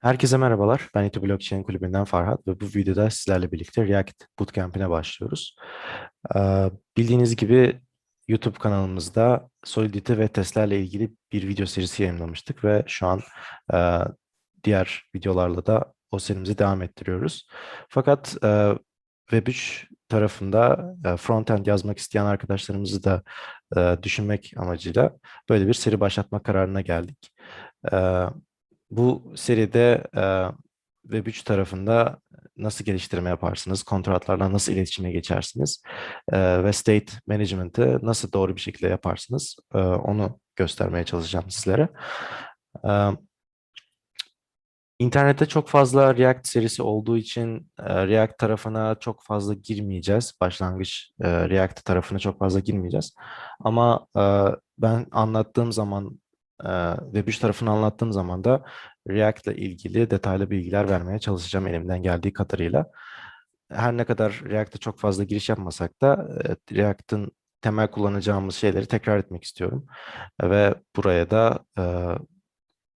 Herkese merhabalar. Ben İTÜ Blockchain Kulübü'nden Farhat ve bu videoda sizlerle birlikte React Bootcamp'ine başlıyoruz. Bildiğiniz gibi YouTube kanalımızda Solidity ve Tesla ile ilgili bir video serisi yayınlamıştık ve şu an diğer videolarla da o serimizi devam ettiriyoruz. Fakat e, Web3 tarafında frontend yazmak isteyen arkadaşlarımızı da düşünmek amacıyla böyle bir seri başlatma kararına geldik. Bu seride e, Web3 tarafında nasıl geliştirme yaparsınız, kontratlarla nasıl iletişime geçersiniz e, ve state management'ı nasıl doğru bir şekilde yaparsınız e, onu göstermeye çalışacağım sizlere. E, İnternette çok fazla React serisi olduğu için e, React tarafına çok fazla girmeyeceğiz. Başlangıç e, React tarafına çok fazla girmeyeceğiz. Ama e, ben anlattığım zaman Web3 tarafını anlattığım zaman da React ile ilgili detaylı bilgiler vermeye çalışacağım elimden geldiği kadarıyla. Her ne kadar React'a çok fazla giriş yapmasak da React'ın temel kullanacağımız şeyleri tekrar etmek istiyorum. Ve buraya da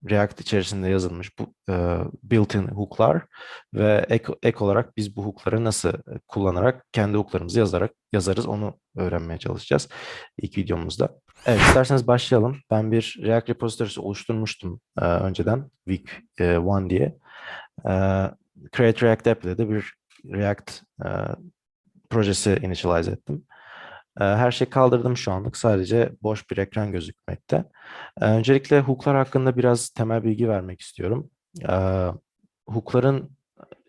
React içerisinde yazılmış bu e, built-in hook'lar ve ek, ek olarak biz bu hook'ları nasıl kullanarak kendi hook'larımızı yazarak yazarız onu öğrenmeye çalışacağız ilk videomuzda. Evet isterseniz başlayalım. Ben bir React repository'si oluşturmuştum e, önceden week 1 diye. E, Create React App ile de bir React e, projesi initialize ettim. Her şey kaldırdım şu anlık. Sadece boş bir ekran gözükmekte. Öncelikle hook'lar hakkında biraz temel bilgi vermek istiyorum. Hook'ların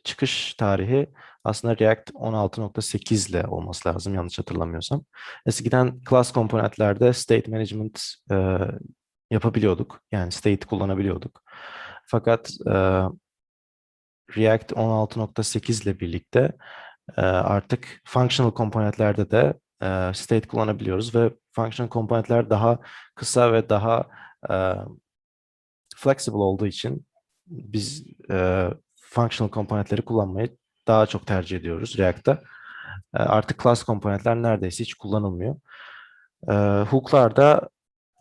çıkış tarihi aslında React 16.8 ile olması lazım yanlış hatırlamıyorsam. Eskiden class komponentlerde state management yapabiliyorduk. Yani state kullanabiliyorduk. Fakat React 16.8 ile birlikte artık functional komponentlerde de state kullanabiliyoruz ve function komponentler daha kısa ve daha e, flexible olduğu için biz e, functional komponentleri kullanmayı daha çok tercih ediyoruz React'ta. E, artık class komponentler neredeyse hiç kullanılmıyor. E, hook'lar da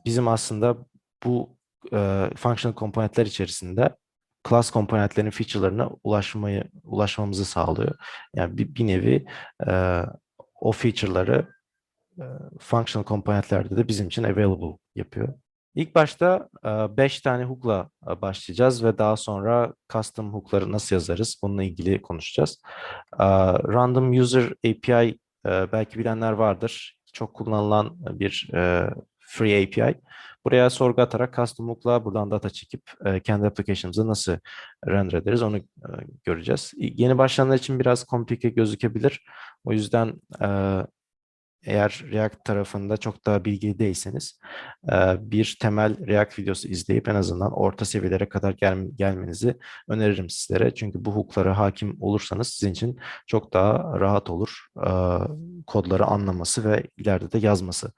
bizim aslında bu e, functional komponentler içerisinde class komponentlerinin feature'larına ulaşmayı ulaşmamızı sağlıyor. Yani bir, bir nevi e, o feature'ları functional komponentlerde de bizim için available yapıyor. İlk başta 5 tane hook'la başlayacağız ve daha sonra custom hook'ları nasıl yazarız bununla ilgili konuşacağız. Random User API belki bilenler vardır. Çok kullanılan bir free API. Buraya sorgu atarak custom hook'la buradan data çekip kendi application'ımızı nasıl render ederiz onu göreceğiz. Yeni başlayanlar için biraz komplike gözükebilir. O yüzden eğer React tarafında çok daha bilgili değilseniz bir temel React videosu izleyip en azından orta seviyelere kadar gel gelmenizi öneririm sizlere. Çünkü bu hook'lara hakim olursanız sizin için çok daha rahat olur kodları anlaması ve ileride de yazması.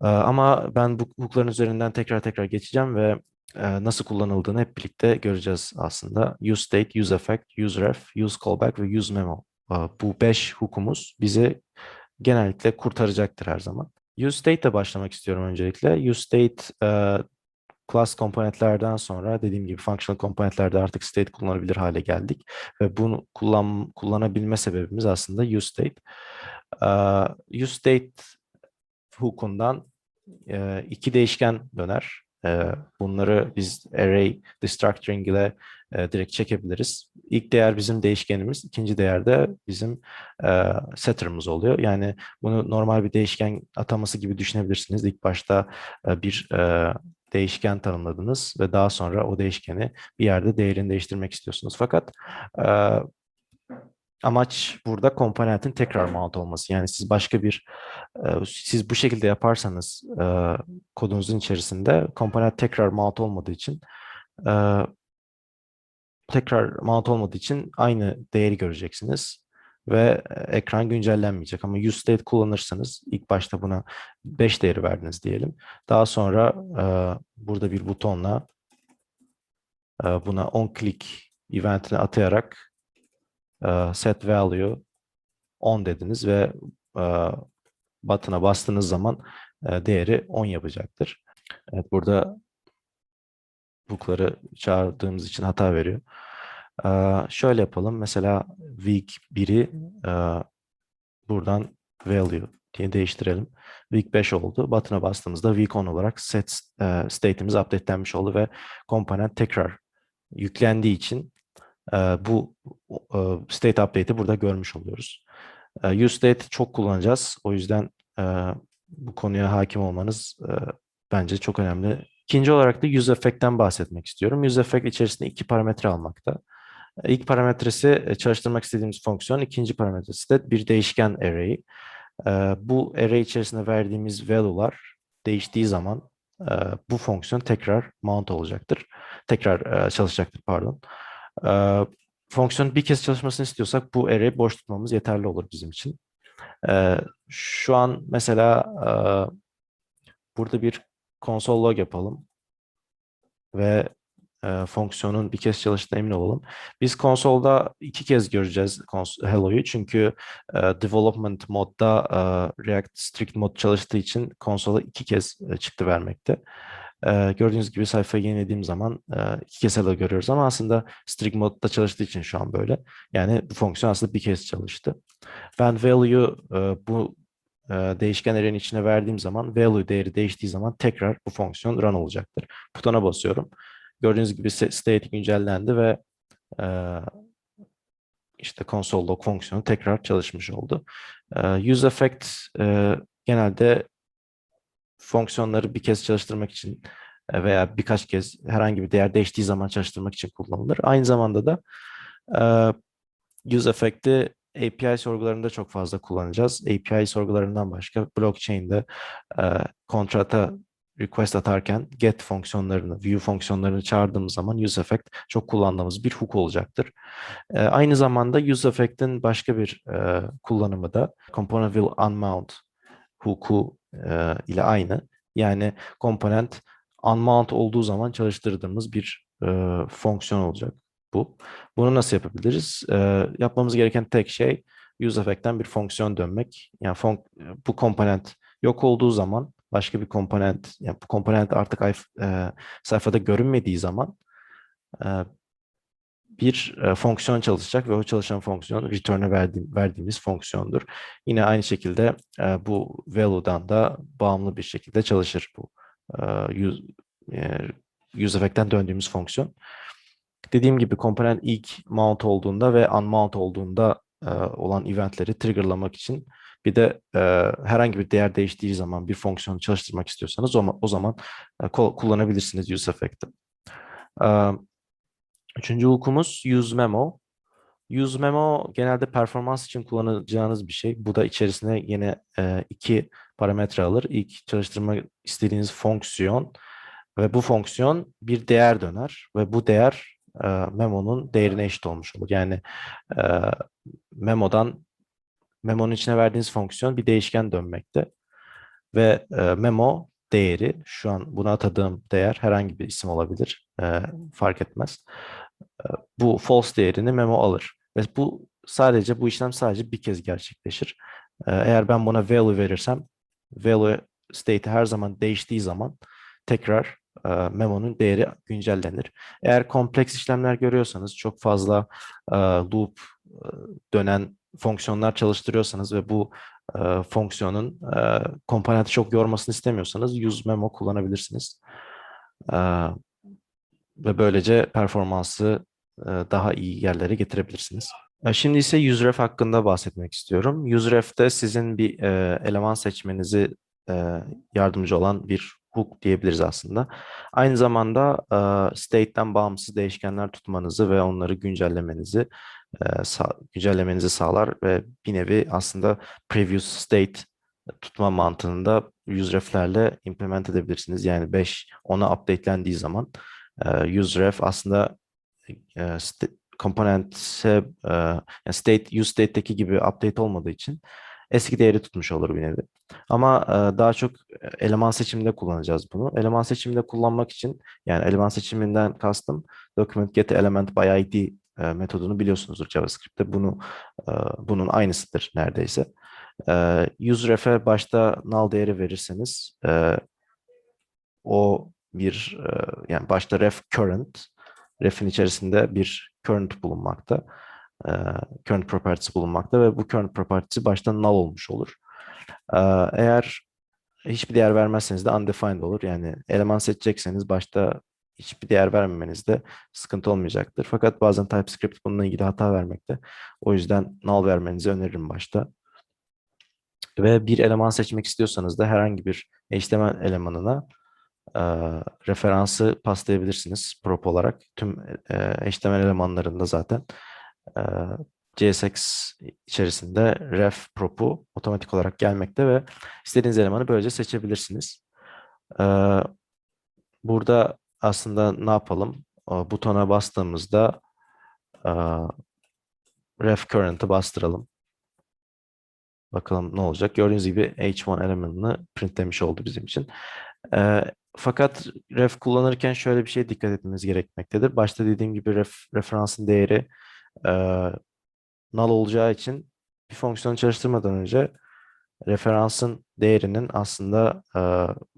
Ama ben bu hook'ların üzerinden tekrar tekrar geçeceğim ve nasıl kullanıldığını hep birlikte göreceğiz aslında. Use state, use effect, use ref, use callback ve use memo. Bu beş hookumuz bize genellikle kurtaracaktır her zaman. UseState ile başlamak istiyorum öncelikle. UseState e, class komponentlerden sonra dediğim gibi functional komponentlerde artık state kullanabilir hale geldik ve bunu kullan kullanabilme sebebimiz aslında useState. E, useState hookundan e, iki değişken döner. E, bunları biz array destructuring ile e, direkt çekebiliriz. İlk değer bizim değişkenimiz, ikinci değer de bizim e, setter'ımız oluyor. Yani bunu normal bir değişken ataması gibi düşünebilirsiniz. İlk başta e, bir e, değişken tanımladınız ve daha sonra o değişkeni bir yerde değerini değiştirmek istiyorsunuz. Fakat e, amaç burada komponentin tekrar mount olması. Yani siz başka bir, e, siz bu şekilde yaparsanız e, kodunuzun içerisinde komponent tekrar mount olmadığı için e, tekrar mount olmadığı için aynı değeri göreceksiniz ve ekran güncellenmeyecek. Ama useState kullanırsanız ilk başta buna 5 değeri verdiniz diyelim. Daha sonra burada bir butonla buna on click eventini atayarak set value 10 dediniz ve e, button'a bastığınız zaman e, değeri 10 yapacaktır. Evet burada hook'ları çağırdığımız için hata veriyor. Şöyle yapalım. Mesela week 1'i e, buradan value diye değiştirelim. Week 5 oldu. Button'a bastığımızda week 10 olarak set e, state'imiz update'lenmiş oldu ve komponent tekrar yüklendiği için e, bu state update'i burada görmüş oluyoruz. E, use state çok kullanacağız. O yüzden bu konuya hakim olmanız bence çok önemli. İkinci olarak da use effect'ten bahsetmek istiyorum. Use effect içerisinde iki parametre almakta. İlk parametresi çalıştırmak istediğimiz fonksiyon, ikinci parametresi de bir değişken array. Bu array içerisinde verdiğimiz value'lar değiştiği zaman bu fonksiyon tekrar mount olacaktır. Tekrar çalışacaktır pardon. E, bir kez çalışmasını istiyorsak bu array boş tutmamız yeterli olur bizim için. E, Şu an mesela e, burada bir console log yapalım ve e, fonksiyonun bir kez çalıştığına emin olalım. Biz konsolda iki kez göreceğiz hello'yu çünkü e, development modda React strict mod çalıştığı için konsola iki kez çıktı vermekte. Gördüğünüz gibi sayfayı yenilediğim zaman iki kez hello görüyoruz ama aslında strict modda çalıştığı için şu an böyle. Yani bu fonksiyon aslında bir kez çalıştı. Ben value e, bu e, değişken array'in içine verdiğim zaman value değeri değiştiği zaman tekrar bu fonksiyon run olacaktır. Butona basıyorum. Gördüğünüz gibi state güncellendi ve işte console log fonksiyonu tekrar çalışmış oldu. Use effect genelde fonksiyonları bir kez çalıştırmak için e, veya birkaç kez herhangi bir değer değiştiği zaman çalıştırmak için kullanılır. Aynı zamanda da e, use effect'i API sorgularında çok fazla kullanacağız. API sorgularından başka blockchain'de e, kontrata request atarken get fonksiyonlarını, view fonksiyonlarını çağırdığımız zaman use effect çok kullandığımız bir hook olacaktır. Aynı zamanda use effect'in başka bir kullanımı da component will unmount hook'u e, ile aynı. Yani komponent unmount olduğu zaman çalıştırdığımız bir e, fonksiyon olacak bu. Bunu nasıl yapabiliriz? E, yapmamız gereken tek şey use effect'ten bir fonksiyon dönmek. Yani fon bu komponent yok olduğu zaman başka bir komponent, yani bu komponent artık e, sayfada görünmediği zaman e, bir e, fonksiyon çalışacak ve o çalışan fonksiyon return'e verdiğim, verdiğimiz fonksiyondur. Yine aynı şekilde e, bu value'dan da bağımlı bir şekilde çalışır bu e, use, e, use döndüğümüz fonksiyon. Dediğim gibi komponent ilk mount olduğunda ve unmount olduğunda e, olan eventleri triggerlamak için bir de e, herhangi bir değer değiştiği zaman bir fonksiyonu çalıştırmak istiyorsanız o, o zaman e, kullanabilirsiniz use effect'i. Üçüncü hukumuz use memo. Use memo genelde performans için kullanacağınız bir şey. Bu da içerisine yine e, iki parametre alır. İlk çalıştırmak istediğiniz fonksiyon ve bu fonksiyon bir değer döner ve bu değer e, memo'nun değerine eşit olmuş olur. Yani e, memo'dan memo'nun içine verdiğiniz fonksiyon bir değişken dönmekte ve e, memo değeri şu an buna atadığım değer herhangi bir isim olabilir e, fark etmez. E, bu false değerini memo alır ve bu sadece bu işlem sadece bir kez gerçekleşir. E, eğer ben buna value verirsem value state her zaman değiştiği zaman tekrar e, memo'nun değeri güncellenir. Eğer kompleks işlemler görüyorsanız çok fazla e, loop e, dönen fonksiyonlar çalıştırıyorsanız ve bu fonksiyonun komponenti çok yormasını istemiyorsanız use memo kullanabilirsiniz. E, ve böylece performansı e, daha iyi yerlere getirebilirsiniz. E, şimdi ise useref hakkında bahsetmek istiyorum. Useref'te sizin bir e, eleman seçmenizi yardımcı olan bir hook diyebiliriz aslında. Aynı zamanda state'ten bağımsız değişkenler tutmanızı ve onları güncellemenizi güncellemenizi sağlar ve bir nevi aslında previous state tutma mantığında useref'lerle implement edebilirsiniz. Yani 5 ona updatelendiği zaman useref aslında e, st komponente e, yani state use state'teki gibi update olmadığı için eski değeri tutmuş olur bir nevi. Ama daha çok eleman seçiminde kullanacağız bunu. Eleman seçiminde kullanmak için yani eleman seçiminden kastım document get element by id metodunu biliyorsunuzdur JavaScript'te. Bunu bunun aynısıdır neredeyse. Useref'e başta null değeri verirseniz o bir e, yani başta ref current ref'in içerisinde bir current bulunmakta. E, current property'si bulunmakta ve bu current property'si başta null olmuş olur. E, eğer hiçbir değer vermezseniz de undefined olur. Yani eleman seçecekseniz başta hiçbir değer vermemenizde sıkıntı olmayacaktır. Fakat bazen TypeScript bununla ilgili hata vermekte. O yüzden null vermenizi öneririm başta. Ve bir eleman seçmek istiyorsanız da herhangi bir HTML elemanına e, referansı paslayabilirsiniz prop olarak. Tüm e, HTML elemanlarında zaten e, JSX içerisinde ref prop'u otomatik olarak gelmekte ve istediğiniz elemanı böylece seçebilirsiniz. E, burada aslında ne yapalım? O butona bastığımızda e, ref current'ı bastıralım. Bakalım ne olacak. Gördüğünüz gibi h1 elemanını printlemiş oldu bizim için. E, fakat ref kullanırken şöyle bir şeye dikkat etmemiz gerekmektedir. Başta dediğim gibi ref, referansın değeri e, null olacağı için bir fonksiyonu çalıştırmadan önce referansın değerinin aslında e,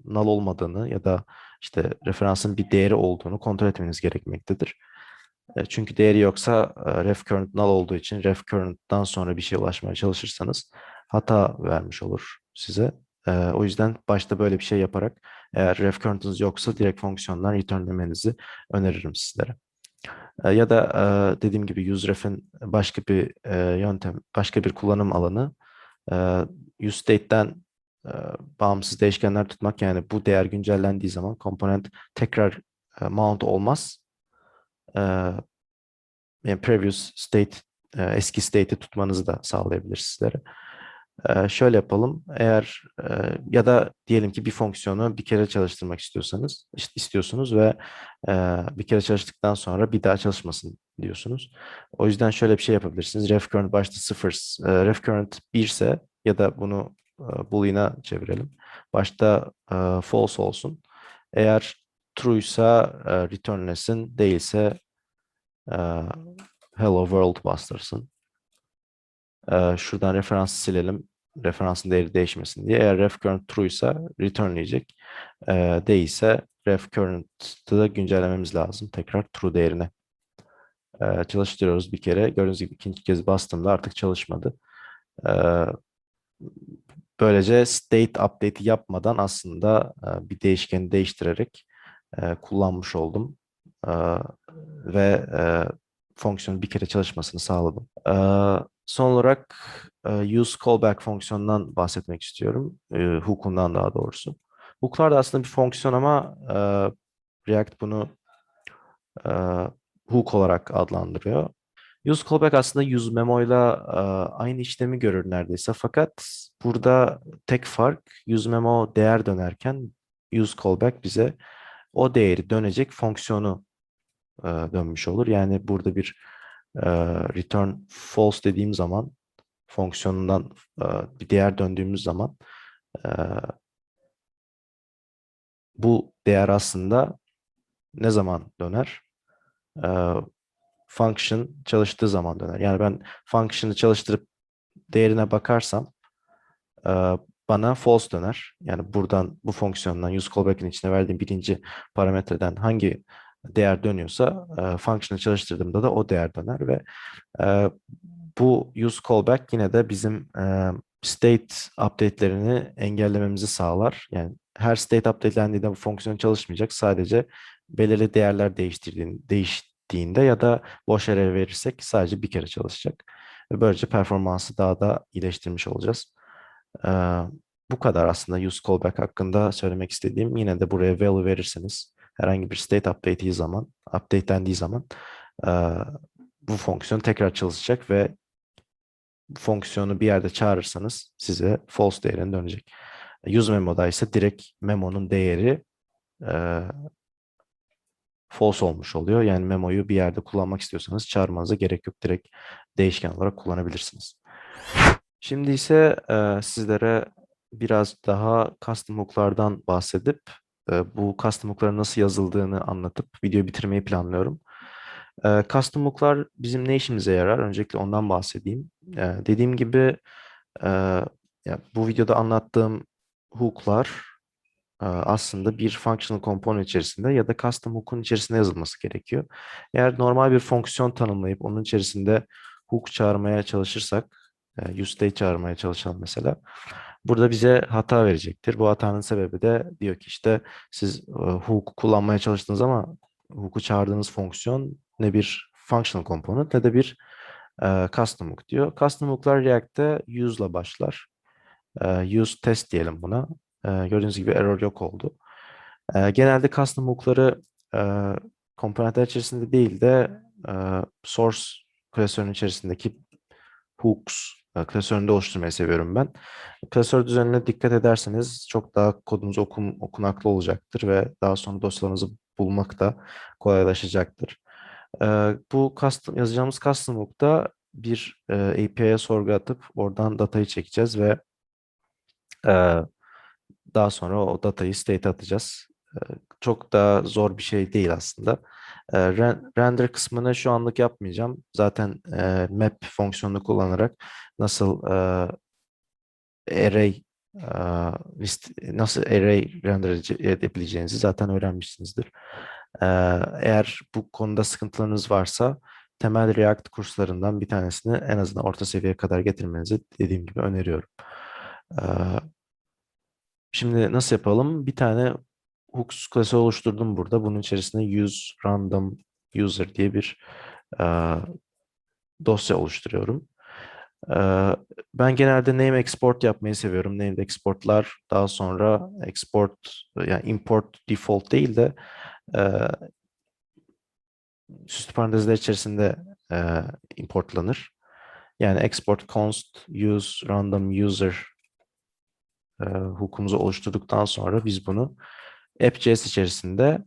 null olmadığını ya da işte referansın bir değeri olduğunu kontrol etmeniz gerekmektedir. E, çünkü değeri yoksa e, ref current null olduğu için ref current'tan sonra bir şeye ulaşmaya çalışırsanız hata vermiş olur size. E, o yüzden başta böyle bir şey yaparak eğer ref current'ınız yoksa direkt fonksiyondan returnlemenizi öneririm sizlere. E, ya da e, dediğim gibi useRef'in başka bir e, yöntem, başka bir kullanım alanı e, useState'den e, bağımsız değişkenler tutmak yani bu değer güncellendiği zaman komponent tekrar e, mount olmaz. E, yani previous state e, eski state'i tutmanızı da sağlayabilir sizlere. Şöyle yapalım. Eğer ya da diyelim ki bir fonksiyonu bir kere çalıştırmak istiyorsanız istiyorsunuz ve bir kere çalıştıktan sonra bir daha çalışmasın diyorsunuz. O yüzden şöyle bir şey yapabilirsiniz. Ref current başta sıfır, e, ref current 1 ise ya da bunu boolean'a çevirelim. Başta false olsun. Eğer true ise e, returnlesin, değilse hello world bastırsın. Şuradan referansı silelim. Referansın değeri değişmesin diye. Eğer ref current true ise returnleyecek. Değilse ref current'ı da güncellememiz lazım. Tekrar true değerine. Çalıştırıyoruz bir kere. Gördüğünüz gibi ikinci kez bastığımda artık çalışmadı. Böylece state update'i yapmadan aslında bir değişkeni değiştirerek kullanmış oldum. Ve fonksiyonun bir kere çalışmasını sağladım. E, son olarak e, use callback fonksiyonundan bahsetmek istiyorum. E, hookundan daha doğrusu. Hooklar da aslında bir fonksiyon ama e, React bunu hook olarak adlandırıyor. Use callback aslında use memo ile aynı işlemi görür neredeyse. Fakat burada tek fark use memo değer dönerken use callback bize o değeri dönecek fonksiyonu dönmüş olur. Yani burada bir return false dediğim zaman fonksiyonundan bir değer döndüğümüz zaman bu değer aslında ne zaman döner? Function çalıştığı zaman döner. Yani ben function'ı çalıştırıp değerine bakarsam bana false döner. Yani buradan bu fonksiyondan use callback'in içine verdiğim birinci parametreden hangi değer dönüyorsa e, function'ı çalıştırdığımda da o değer döner ve e, bu use callback yine de bizim e, state update'lerini engellememizi sağlar. Yani her state update'lendiğinde bu fonksiyon çalışmayacak. Sadece belirli değerler değiştirdiğinde, değiştiğinde ya da boş yere verirsek sadece bir kere çalışacak. Ve böylece performansı daha da iyileştirmiş olacağız. Ee, bu kadar aslında use callback hakkında söylemek istediğim. Yine de buraya value verirseniz herhangi bir state update'i zaman, update'lendiği zaman e, bu fonksiyon tekrar çalışacak ve fonksiyonu bir yerde çağırırsanız size false değerini dönecek. Use memo'da ise direkt memo'nun değeri e, false olmuş oluyor. Yani memo'yu bir yerde kullanmak istiyorsanız çağırmanıza gerek yok. Direkt değişken olarak kullanabilirsiniz. Şimdi ise e, sizlere biraz daha custom hook'lardan bahsedip bu custom hook'ların nasıl yazıldığını anlatıp videoyu bitirmeyi planlıyorum. E, custom hook'lar bizim ne işimize yarar? Öncelikle ondan bahsedeyim. E, dediğim gibi e, bu videoda anlattığım hook'lar e, aslında bir functional component içerisinde ya da custom hook'un içerisinde yazılması gerekiyor. Eğer normal bir fonksiyon tanımlayıp onun içerisinde hook çağırmaya çalışırsak, e, useState çağırmaya çalışalım mesela. Burada bize hata verecektir. Bu hatanın sebebi de diyor ki işte siz e, hook kullanmaya çalıştınız ama hook'u çağırdığınız fonksiyon ne bir functional component ne de bir e, custom hook diyor. Custom hook'lar React'te use ile başlar. E, use test diyelim buna. Gördüğünüz gibi error yok oldu. Genelde custom hook'ları komponentler içerisinde değil de source klasörünün içerisindeki hooks klasöründe oluşturmayı seviyorum ben. Klasör düzenine dikkat ederseniz çok daha kodunuz okum, okunaklı olacaktır ve daha sonra dosyalarınızı bulmak da kolaylaşacaktır. E, bu custom, yazacağımız custom hook'ta bir e, API'ye sorgu atıp oradan datayı çekeceğiz ve e, daha sonra o datayı state atacağız. E, çok da zor bir şey değil aslında. Ren- render kısmını şu anlık yapmayacağım. Zaten e, map fonksiyonunu kullanarak nasıl e, array e, nasıl array render ede- edebileceğinizi zaten öğrenmişsinizdir. E, eğer bu konuda sıkıntılarınız varsa temel React kurslarından bir tanesini en azından orta seviyeye kadar getirmenizi dediğim gibi öneriyorum. E, Şimdi nasıl yapalım? Bir tane hooks klası oluşturdum burada. Bunun içerisinde use random user diye bir e, dosya oluşturuyorum. Ben genelde name export yapmayı seviyorum. Name exportlar daha sonra export yani import default değil de süslü parantezler içerisinde importlanır. Yani export const use random user hook'umuzu oluşturduktan sonra biz bunu app.js içerisinde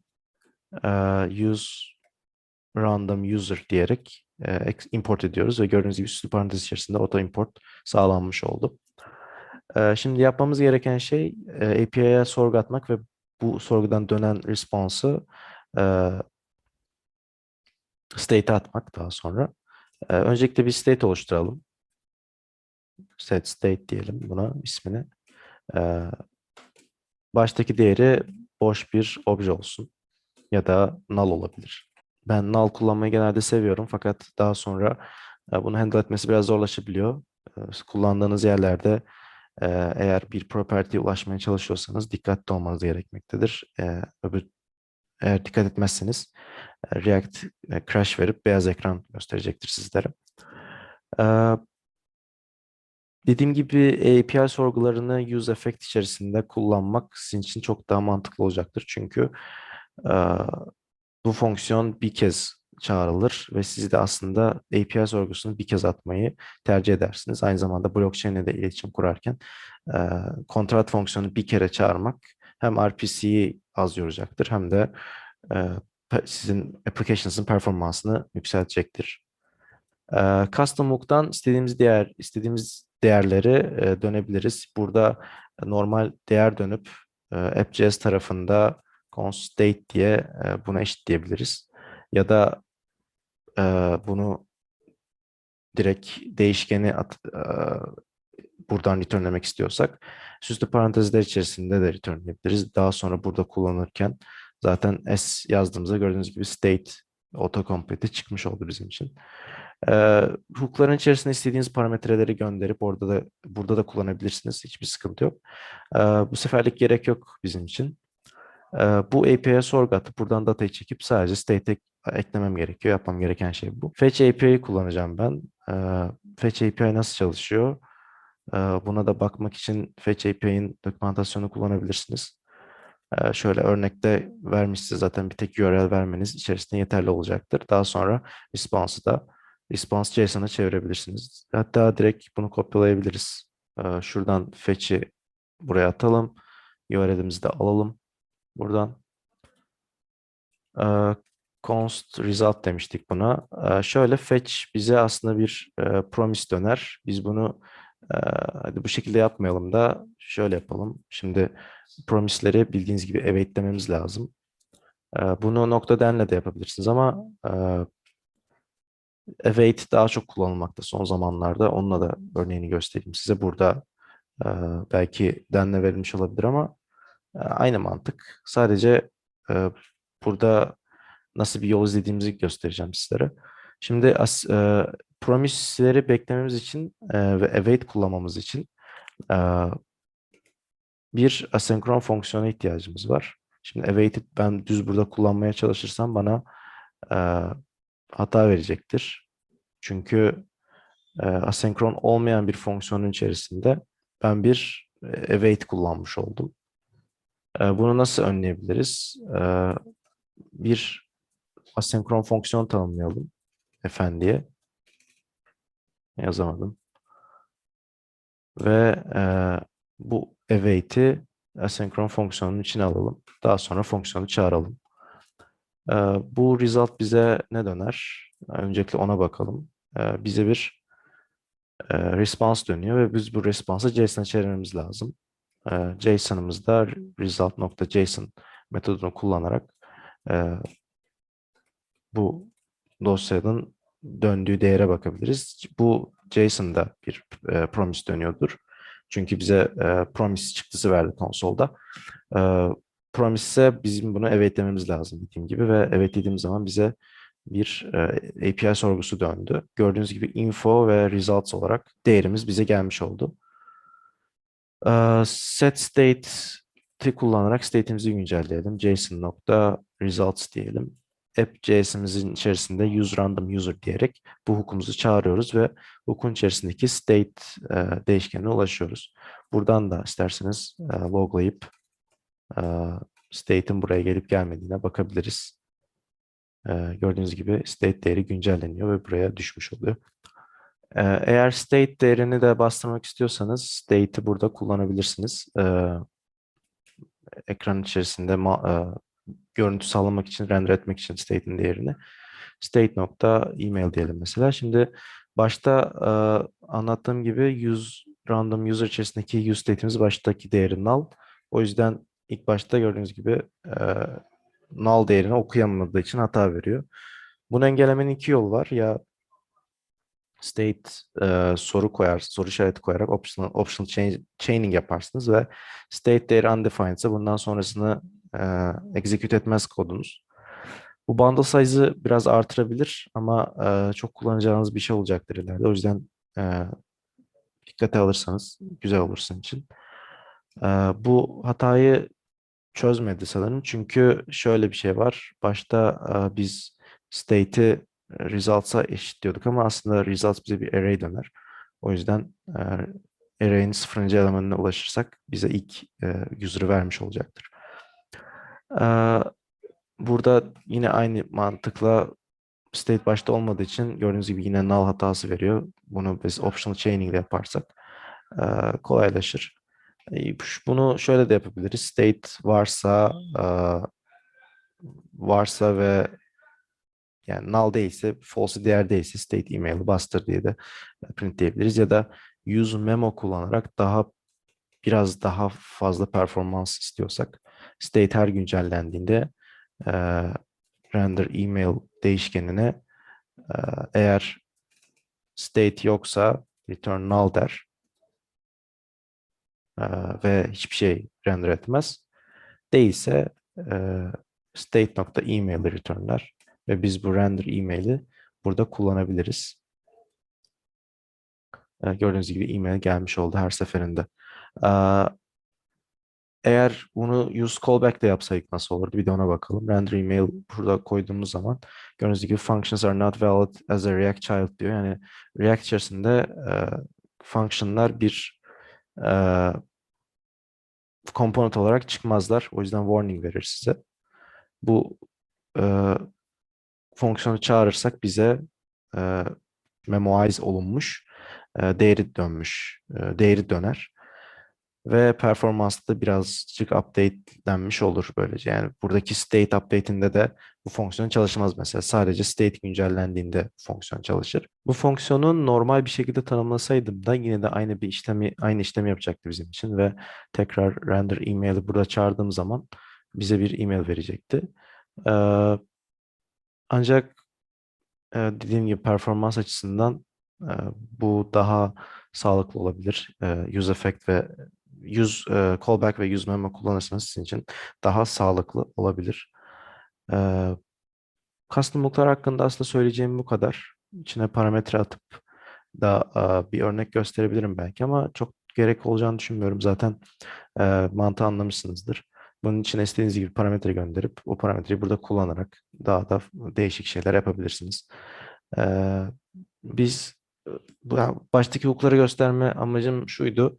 use random user diyerek e, import ediyoruz ve gördüğünüz gibi süslü parantez içerisinde auto import sağlanmış oldu. E, şimdi yapmamız gereken şey e, API'ye sorgu atmak ve bu sorgudan dönen response'ı e, state'e atmak daha sonra. Öncelikle bir state oluşturalım. Set state diyelim buna ismini. Baştaki değeri boş bir obje olsun ya da null olabilir. Ben null kullanmayı genelde seviyorum fakat daha sonra e, bunu handle etmesi biraz zorlaşabiliyor. E, Kullandığınız yerlerde e, eğer bir property'ye ulaşmaya çalışıyorsanız dikkatli olmanız gerekmektedir. Öbür, eğer dikkat etmezseniz React crash verip beyaz ekran gösterecektir sizlere. Dediğim gibi API sorgularını use effect içerisinde kullanmak sizin için çok daha mantıklı olacaktır. Çünkü bu fonksiyon bir kez çağrılır ve siz de aslında API sorgusunu bir kez atmayı tercih edersiniz. Aynı zamanda blockchain ile de iletişim kurarken e, kontrat fonksiyonu bir kere çağırmak hem RPC'yi az yoracaktır hem de e, sizin application'ınızın performansını yükseltecektir. Ee, Custom hook'tan istediğimiz değer, istediğimiz değerleri e, dönebiliriz. Burada normal değer dönüp e, app.js tarafında const state diye e, buna eşitleyebiliriz. Ya da e, bunu direkt değişkeni at, e, buradan returnlemek istiyorsak süslü parantezler içerisinde de returnleyebiliriz. Daha sonra burada kullanırken zaten s yazdığımızda gördüğünüz gibi state autocomplete çıkmış oldu bizim için. Ee, hook'ların içerisine istediğiniz parametreleri gönderip orada da burada da kullanabilirsiniz. Hiçbir sıkıntı yok. Ee, bu seferlik gerek yok bizim için. Bu API'ye sorgu atıp buradan datayı çekip sadece state'e eklemem gerekiyor. Yapmam gereken şey bu. Fetch API'yi kullanacağım ben. Fetch API nasıl çalışıyor? Buna da bakmak için Fetch API'nin dokümantasyonunu kullanabilirsiniz. Şöyle örnekte vermişse zaten bir tek URL vermeniz içerisinde yeterli olacaktır. Daha sonra response'ı da response JSON'a çevirebilirsiniz. Hatta direkt bunu kopyalayabiliriz. Şuradan fetch'i buraya atalım. URL'imizi de alalım. Buradan. Const result demiştik buna. Şöyle fetch bize aslında bir promise döner. Biz bunu hadi bu şekilde yapmayalım da şöyle yapalım. Şimdi promise'leri bildiğiniz gibi await dememiz lazım. Bunu nokta denle de yapabilirsiniz ama await daha çok kullanılmakta son zamanlarda. Onunla da örneğini göstereyim size. Burada belki denle verilmiş olabilir ama Aynı mantık. Sadece e, burada nasıl bir yol izlediğimizi göstereceğim sizlere. Şimdi as, e, promise'leri beklememiz için e, ve await kullanmamız için e, bir asenkron fonksiyona ihtiyacımız var. Şimdi await'i ben düz burada kullanmaya çalışırsam bana e, hata verecektir. Çünkü e, asenkron olmayan bir fonksiyonun içerisinde ben bir await kullanmış oldum. E, bunu nasıl önleyebiliriz? E, bir asenkron fonksiyon tanımlayalım efendiye. Yazamadım. Ve e, bu await'i asenkron fonksiyonun içine alalım. Daha sonra fonksiyonu çağıralım. E, bu result bize ne döner? Öncelikle ona bakalım. Bize bir e, response dönüyor ve biz bu response'ı JSON'a çevirmemiz lazım. JSON'ımızda result.json metodunu kullanarak bu dosyanın döndüğü değere bakabiliriz. Bu JSON'da bir promise dönüyordur. Çünkü bize promise çıktısı verdi konsolda. Promise ise bizim bunu evet dememiz lazım dediğim gibi ve evet dediğim zaman bize bir API sorgusu döndü. Gördüğünüz gibi info ve results olarak değerimiz bize gelmiş oldu. Set state'i kullanarak state'imizi güncelleyelim. JSON.results diyelim app.js'imizin içerisinde use random user diyerek bu hukumuzu çağırıyoruz ve hukun içerisindeki state değişkenine ulaşıyoruz. Buradan da isterseniz loglayıp state'in buraya gelip gelmediğine bakabiliriz. Gördüğünüz gibi state değeri güncelleniyor ve buraya düşmüş oluyor. E, eğer state değerini de bastırmak istiyorsanız state'i burada kullanabilirsiniz. E, ekran içerisinde e, görüntü sağlamak için, render etmek için state'in değerini state nokta email diyelim mesela. Şimdi başta e, anlattığım gibi use random user içerisindeki use state'imiz baştaki değeri null. O yüzden ilk başta gördüğünüz gibi e, null değerini okuyamadığı için hata veriyor. Bunu engellemenin iki yolu var. Ya state e, soru koyar, soru işareti koyarak optional, optional chain, chaining yaparsınız ve state değeri undefined ise bundan sonrasını e, execute etmez kodunuz. Bu bundle size'ı biraz artırabilir ama e, çok kullanacağınız bir şey olacaktır ileride. O yüzden e, dikkate alırsanız güzel olur sizin için. E, bu hatayı çözmedi sanırım. Çünkü şöyle bir şey var. Başta e, biz state'i results'a eşitliyorduk ama aslında results bize bir array döner. O yüzden array'in sıfırıncı elemanına ulaşırsak bize ilk user'ı vermiş olacaktır. Burada yine aynı mantıkla state başta olmadığı için gördüğünüz gibi yine null hatası veriyor. Bunu biz optional chaining ile yaparsak kolaylaşır. Bunu şöyle de yapabiliriz. State varsa varsa ve yani null değilse, false değer değilse state email'i bastır diye de print diyebiliriz. Ya da use memo kullanarak daha biraz daha fazla performans istiyorsak state her güncellendiğinde e, render email değişkenine e, eğer state yoksa return null der. E, ve hiçbir şey render etmez. Değilse e, state.email'i returnler ve biz bu render email'i burada kullanabiliriz. E, gördüğünüz gibi email gelmiş oldu her seferinde. E, eğer bunu use callback de yapsaydık nasıl olurdu? Bir de ona bakalım. Render email burada koyduğumuz zaman gördüğünüz gibi functions are not valid as a React child diyor. Yani React içerisinde e, functionlar bir e, komponent olarak çıkmazlar. O yüzden warning verir size. Bu e, fonksiyonu çağırırsak bize e, memoize olunmuş e, değeri dönmüş, e, değeri döner ve performansta birazcık updatelenmiş olur böylece. Yani buradaki state update'inde de bu fonksiyon çalışmaz mesela. Sadece state güncellendiğinde fonksiyon çalışır. Bu fonksiyonu normal bir şekilde tanımlasaydım da yine de aynı bir işlemi aynı işlemi yapacaktı bizim için ve tekrar render email'i burada çağırdığım zaman bize bir email verecekti. Ee, ancak e, dediğim gibi performans açısından e, bu daha sağlıklı olabilir. Use effect ve use callback ve use memo kullanırsanız sizin için daha sağlıklı olabilir. E, custom hook'lar hakkında aslında söyleyeceğim bu kadar. İçine parametre atıp da e, bir örnek gösterebilirim belki ama çok gerek olacağını düşünmüyorum. Zaten mantığı anlamışsınızdır. Bunun için istediğiniz gibi parametre gönderip o parametreyi burada kullanarak daha da değişik şeyler yapabilirsiniz. E, biz e, baştaki hook'ları gösterme amacım şuydu.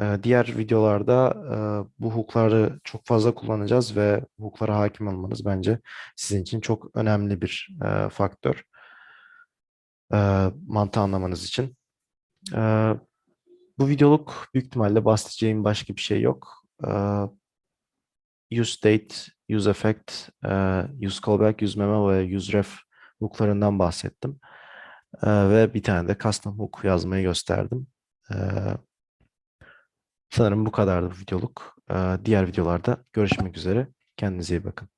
E, diğer videolarda e, bu hook'ları çok fazla kullanacağız ve hook'lara hakim olmanız bence sizin için çok önemli bir e, faktör. E, mantığı anlamanız için. E, bu videoluk büyük ihtimalle bahsedeceğim başka bir şey yok. E, use state, use effect, e, use callback, use memo ve use ref hook'larından bahsettim. E, ve bir tane de custom hook yazmayı gösterdim. E, sanırım bu kadardı bu videoluk. Diğer videolarda görüşmek üzere. Kendinize iyi bakın.